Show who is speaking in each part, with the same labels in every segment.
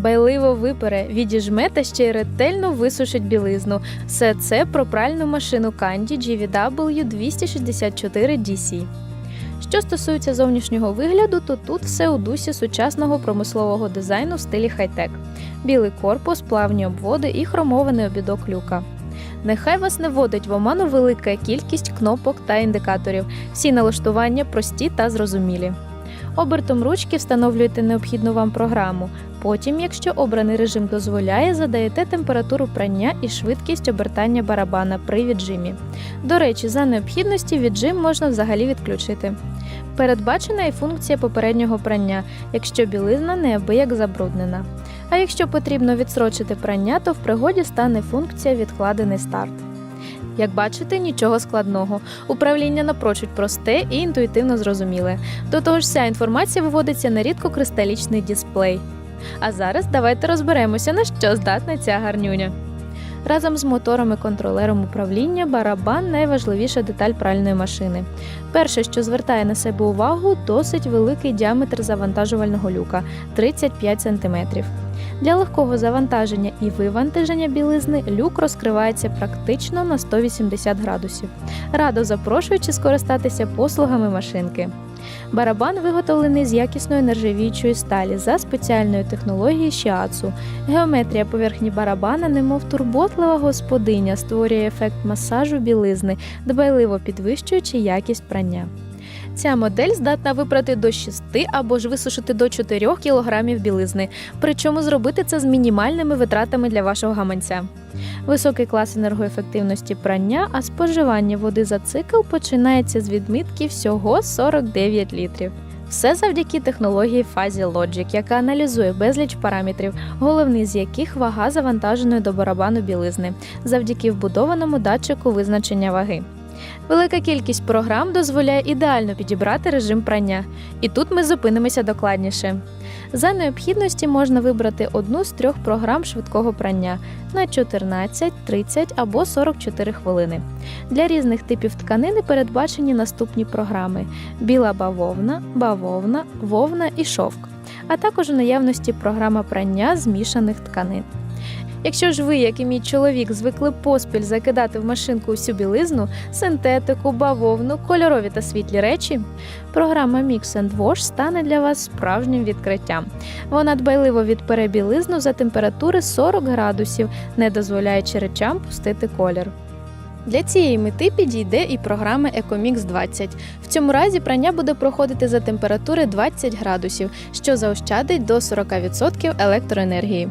Speaker 1: дбайливо випере, відіжме та ще й ретельно висушить білизну. Все це про пральну машину Candy GVW 264 DC. Що стосується зовнішнього вигляду, то тут все у дусі сучасного промислового дизайну в стилі хай-тек. Білий корпус, плавні обводи і хромований обідок люка. Нехай вас не вводить в оману велика кількість кнопок та індикаторів. Всі налаштування прості та зрозумілі. Обертом ручки встановлюєте необхідну вам програму. Потім, якщо обраний режим дозволяє, задаєте температуру прання і швидкість обертання барабана при віджимі. До речі, за необхідності віджим можна взагалі відключити. Передбачена і функція попереднього прання, якщо білизна неабияк забруднена. А якщо потрібно відсрочити прання, то в пригоді стане функція відкладений старт. Як бачите, нічого складного. Управління напрочуд просте і інтуїтивно зрозуміле. До того ж, вся інформація виводиться на рідкокристалічний дисплей. А зараз давайте розберемося, на що здатна ця гарнюня. Разом з мотором і контролером управління барабан найважливіша деталь пральної машини. Перше, що звертає на себе увагу, досить великий діаметр завантажувального люка 35 см. Для легкого завантаження і вивантаження білизни люк розкривається практично на 180 градусів. Радо запрошуючи скористатися послугами машинки. Барабан виготовлений з якісної нержавіючої сталі за спеціальною технологією Shiatsu. Геометрія поверхні барабана, немов турботлива господиня, створює ефект масажу білизни, дбайливо підвищуючи якість прання. Ця модель здатна випрати до 6 або ж висушити до 4 кг білизни, причому зробити це з мінімальними витратами для вашого гаманця. Високий клас енергоефективності прання, а споживання води за цикл починається з відмітки всього 49 літрів. Все завдяки технології Fuzzy Logic, яка аналізує безліч параметрів, головний з яких вага завантаженої до барабану білизни, завдяки вбудованому датчику визначення ваги. Велика кількість програм дозволяє ідеально підібрати режим прання, і тут ми зупинимося докладніше. За необхідності можна вибрати одну з трьох програм швидкого прання на 14, 30 або 44 хвилини. Для різних типів тканини передбачені наступні програми: біла бавовна, бавовна, вовна і шовк, а також у наявності програма прання змішаних тканин. Якщо ж ви, як і мій чоловік, звикли поспіль закидати в машинку всю білизну, синтетику, бавовну, кольорові та світлі речі, програма Mix and Wash стане для вас справжнім відкриттям. Вона дбайливо відпере білизну за температури 40 градусів, не дозволяючи речам пустити колір. Для цієї мети підійде і програма EcoMix 20. В цьому разі прання буде проходити за температури 20 градусів, що заощадить до 40% електроенергії.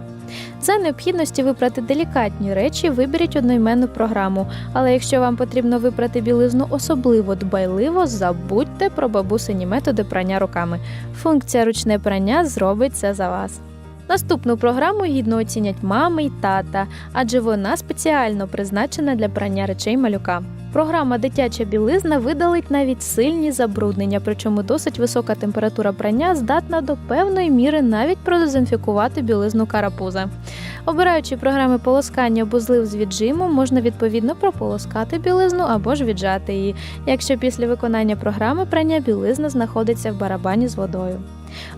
Speaker 1: За необхідності випрати делікатні речі, виберіть одноіменну програму. Але якщо вам потрібно випрати білизну особливо дбайливо, забудьте про бабусині методи прання руками. Функція ручне прання зробить це за вас. Наступну програму гідно оцінять мами й тата, адже вона спеціально призначена для прання речей малюка. Програма Дитяча білизна видалить навіть сильні забруднення, причому досить висока температура прання здатна до певної міри навіть продезінфікувати білизну карапуза. Обираючи програми полоскання або злив з віджимом, можна відповідно прополоскати білизну або ж віджати її, якщо після виконання програми прання білизна знаходиться в барабані з водою.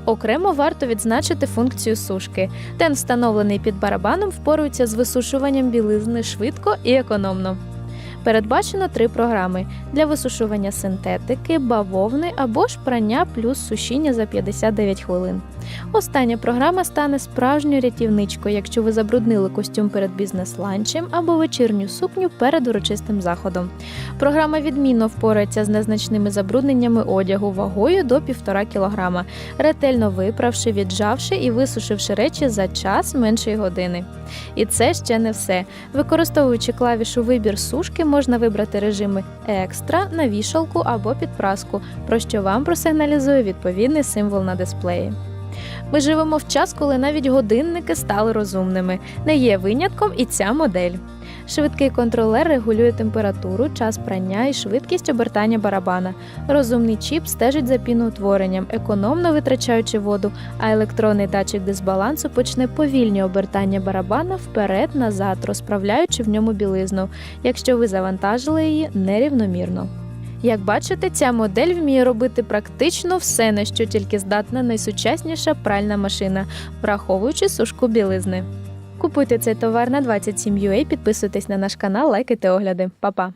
Speaker 1: Окремо варто відзначити функцію сушки. Тен, встановлений під барабаном, впорується з висушуванням білизни швидко і економно. Передбачено три програми для висушування синтетики, бавовни або ж прання плюс сушіння за 59 хвилин. Остання програма стане справжньою рятівничкою, якщо ви забруднили костюм перед бізнес-ланчем або вечірню сукню перед урочистим заходом. Програма відмінно впорається з незначними забрудненнями одягу вагою до 1,5 кг, ретельно виправши, віджавши і висушивши речі за час меншої години. І це ще не все. Використовуючи клавішу Вибір сушки, можна вибрати режими екстра на вішалку або підпраску, про що вам просигналізує відповідний символ на дисплеї. Ми живемо в час, коли навіть годинники стали розумними. Не є винятком і ця модель. Швидкий контролер регулює температуру, час прання і швидкість обертання барабана. Розумний чіп стежить за піноутворенням, економно витрачаючи воду, а електронний датчик дисбалансу почне повільні обертання барабана вперед-назад, розправляючи в ньому білизну, якщо ви завантажили її нерівномірно. Як бачите, ця модель вміє робити практично все, на що тільки здатна найсучасніша пральна машина, враховуючи сушку білизни. Купуйте цей товар на 27UA, підписуйтесь на наш канал, лайкайте огляди. Па-па!